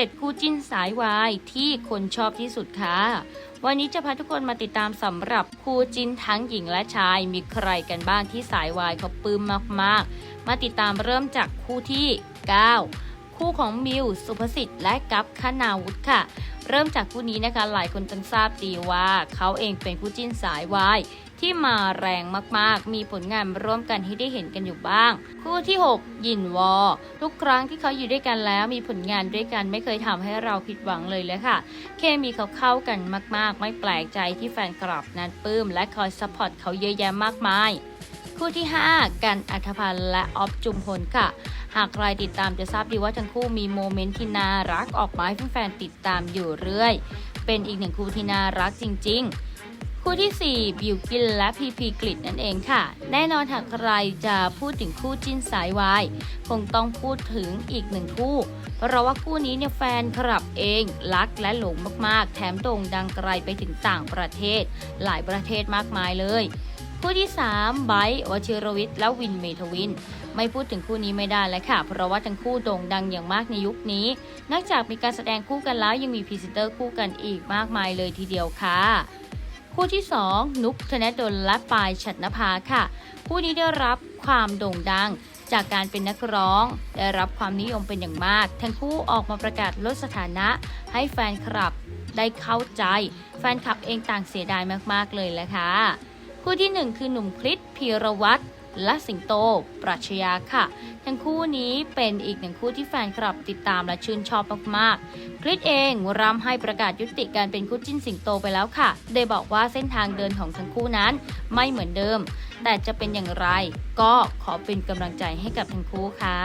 7 คู่จิ้นสายวายที่คนชอบที่สุดค่ะ วันนี้จะพาทุกคนมาติดตามสำหรับคู่จิ้นทั้งหญิงและชาย มีใครกันบ้างที่สายวายเขาปลื้มมากๆ มาติดตามเริ่มจากคู่ที่ 9 คู่ของมิวสุภสิทธิ์และกัปคณาวุฒิค่ะ เริ่มจากคู่นี้นะคะหลายคนต้งทราบดีว่าเขาเองเป็นคู่จิ้นสายวาย ที่มาแรงมากๆ มีผลงานร่วมกันให้ได้เห็นกันอยู่บ้าง คู่ที่ 6 ยินวอ ทุกครั้งที่เขาอยู่ด้วยกันแล้วมีผลงานด้วยกันไม่เคยทำให้เราผิดหวังเลยเลยค่ะ เคมีเขาเข้ากันมากๆ ไม่แปลกใจที่แฟนคลับนั้นปลื้มและคอยซัพพอร์ตเขาเยอะแยะมากมายคู่ที่ 5 กันอัธพันธ์และออฟจุมพลค่ะ หากใครติดตามจะทราบดีว่าทั้งคู่มีโมเมนต์ที่น่ารักออกมาให้แฟนๆติดตามอยู่เรื่อย เป็นอีกหนึ่งคู่ที่น่ารักจริง ๆ คู่ที่ 4 บิวกินและพีพีกลิดนั่นเองค่ะ แน่นอนหากใครจะพูดถึงคู่จิ้นสายวาย คงต้องพูดถึงอีกหนึ่งคู่ เพราะว่าคู่นี้เนี่ยแฟนคลับเองรักและหลงมากๆ แถมโด่งดังไกลไปถึงต่างประเทศ หลายประเทศมากมายเลย คู่ที่ 3 ไบร์วชิรวิทย์และวินเมทวินไม่พูดถึงคู่นี้ไม่ได้แล้วค่ะ เพราะว่าทั้งคู่โด่งดังอย่างมากในยุคนี้นอกจากมีการแสดงคู่กันแล้วยังมีพรีเซนเตอร์คู่กันอีกมากมายเลยทีเดียวค่ะ คู่ที่ 2 นุกธนดลและปายฉัตรนภาค่ะ คู่นี้ได้รับความโด่งดังจากการเป็นนักร้อง ได้รับความนิยมเป็นอย่างมาก ทั้งคู่ออกมาประกาศลดสถานะ ให้แฟนคลับได้เข้าใจ แฟนคลับเองต่างเสียดายมากๆเลยแหละค่ะ คู่ที่ 1 คือหนุ่มคริสพีรวัตร และสิงโต ปรัชญาค่ะ ทั้งคู่นี้เป็นอีกหนึ่งคู่ที่แฟนคลับติดตามและชื่นชอบมากๆคริสเองรำให้ประกาศยุติการเป็นคู่จิ้นสิงโตไปแล้วค่ะ โดยบอกว่าเส้นทางเดินของทั้งคู่นั้นไม่เหมือนเดิม แต่จะเป็นอย่างไร ก็ขอเป็นกำลังใจให้กับทั้งคู่ค่ะ